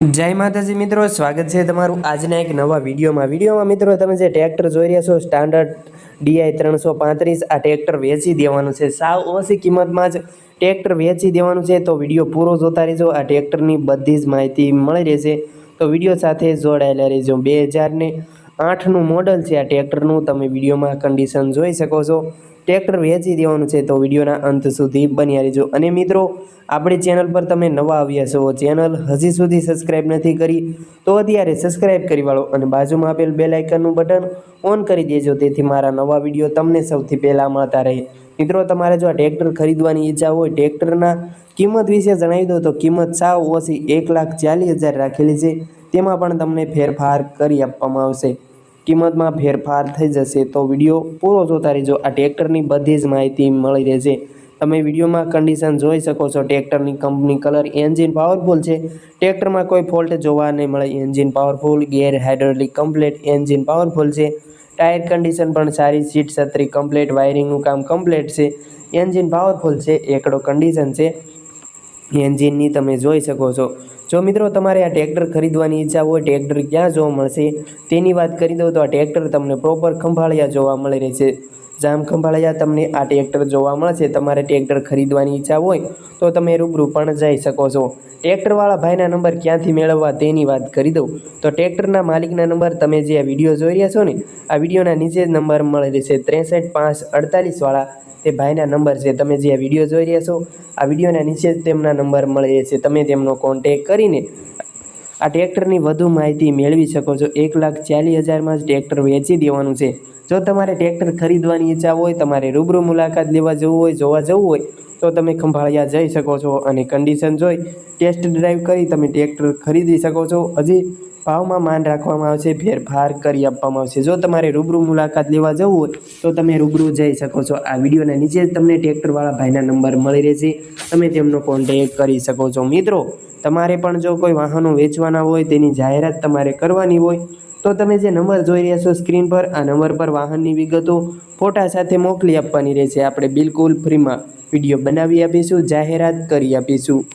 જય માતાજી મિત્રો, સ્વાગત છે તમારું આજના એક નવા વિડીયોમાં. વિડીયોમાં મિત્રો, તમે જે ટ્રેક્ટર જોઈ રહ્યા છો, સ્ટાન્ડર્ડ ડીઆઈ ત્રણસો પાંત્રીસ, આ ટ્રેક્ટર વેચી દેવાનું છે. સાવ ઓછી કિંમતમાં જ ટ્રેક્ટર વેચી દેવાનું છે, તો વીડિયો પૂરો જોતા રહેજો. આ ટ્રેક્ટરની બધી જ માહિતી મળી રહેશે. તો વીડિયો સાથે જોડાયેલા રહેજો. બે હજારને આઠનું મોડલ છે આ ટ્રેક્ટરનું. તમે વિડીયોમાં કન્ડિશન જોઈ શકો છો. ટ્રેક્ટર વેચી દેવાનું છે તો વિડીયોના અંત સુધી બન્યા રહેજો. અને મિત્રો, આપણી ચેનલ પર તમે નવા આવ્યા છો ચેનલ હજી સુધી સબસ્ક્રાઈબ નથી કરી, તો અત્યારે સબસ્ક્રાઇબ કરી વાળો અને બાજુમાં આપેલ બેલ આઇકનનું બટન ઓન કરી દેજો. તેથી મારા નવા વીડિયો તમને સૌથી પહેલાં મળતા રહે. મિત્રો, તમારે જો આ ટ્રેક્ટર ખરીદવાની ઈચ્છા હોય, ટ્રેક્ટરના કિંમત વિશે જણાવી દો તો કિંમત સાવ ઓછી એક લાખ ચાલીસ હજાર રાખેલી છે. તેમાં પણ તમને ફેરફાર કરી આપવામાં આવશે. કિંમતમાં ફેરફાર થઈ જશે તો વીડિયો પૂરો જોતા રહેજો. આ ટ્રેક્ટરની બધી જ માહિતી મળી રહેશે. તમે વિડીયોમાં કન્ડિશન જોઈ શકો છો. ટ્રેક્ટરની કંપની કલર એન્જિન પાવરફુલ છે. ટ્રેક્ટરમાં કોઈ ફોલ્ટ જોવા નહીં મળે. Engine powerful gear hydraulic complete engine powerful છે. ટાયર કન્ડિશન પણ સારી, સીટ છત્રી કમ્પ્લેટ વાયરિંગનું કામ કમ્પ્લેટ છે. એન્જિન પાવરફુલ છે. એકડો કન્ડિશન છે. એન્જિનની તમે જોઈ શકો છો. જો મિત્રો તમારે આ ટ્રેક્ટર ખરીદવાની ઈચ્છા હોય ટ્રેક્ટર ક્યાં જોવા મળશે? તેની વાત કરી દઉં તો આ ટ્રેક્ટર તમને પ્રોપર ખંભાળિયા જોવા મળી રહેશે. જામ ખંભાળિયા તમને આ ટ્રેક્ટર જોવા મળશે, તમારે ટ્રેક્ટર ખરીદવાની ઈચ્છા હોય, તો તમે રૂબરૂ પણ જઈ શકો છો. ટ્રેક્ટરવાળા ભાઈના નંબર ક્યાંથી મેળવવા તેની વાત કરી દઉં. તો ટ્રેક્ટરના માલિકના નંબર તમે જે આ વીડિયો જોઈ રહ્યા છો ને, આ વિડીયોના નીચે જ નંબર મળે છે ત્રેસઠ પાંચ અડતાલીસવાળા તે ભાઈના નંબર છે. તમે જે આ વીડિયો જોઈ રહ્યા છો, આ વિડીયોના નીચે જ તેમના નંબર મળે છે તમે તેમનો કોન્ટેક કરીને આ ટ્રેક્ટરની વધુ માહિતી મેળવી શકો છો. એક લાખ ચાલીસ હજારમાં જ ટ્રેક્ટર વેચી દેવાનું છે. જો તમારે ટ્રેક્ટર ખરીદવાની ઈચ્છા હોય, તમારે રૂબરૂ મુલાકાત લેવા જવું હોય, જોવા જવું હોય, તો તમે ખંભાળિયા જઈ શકો છો અને કન્ડિશન જોઈ ટેસ્ટ ડ્રાઈવ કરી તમે ટ્રેક્ટર ખરીદી શકો છો. હજી ભાવમાં માન રાખવામાં આવશે, ફેરફાર કરી આપવામાં આવશે. જો તમારે રૂબરૂ મુલાકાત લેવા જવું હોય, તો તમે રૂબરૂ જઈ શકો છો. આ વિડીયોના નીચે તમને ટ્રેક્ટરવાળા ભાઈના નંબર મળી રહેશે. તમે તેમનો કોન્ટેક કરી શકો છો. મિત્રો, તમારે પણ જો કોઈ વાહનો વેચવાના હોય, તેની જાહેરાત તમારે કરવાની હોય, તો તમે જે નંબર જોઈ રહ્યા છો સ્ક્રીન પર, આ નંબર પર વાહનની વિગતો ફોટા સાથે મોકલી આપવાની રહેશે. આપણે બિલકુલ ફ્રીમાં વીડિયો બનાવી આપીશું, જાહેરાત કરી આપીશું.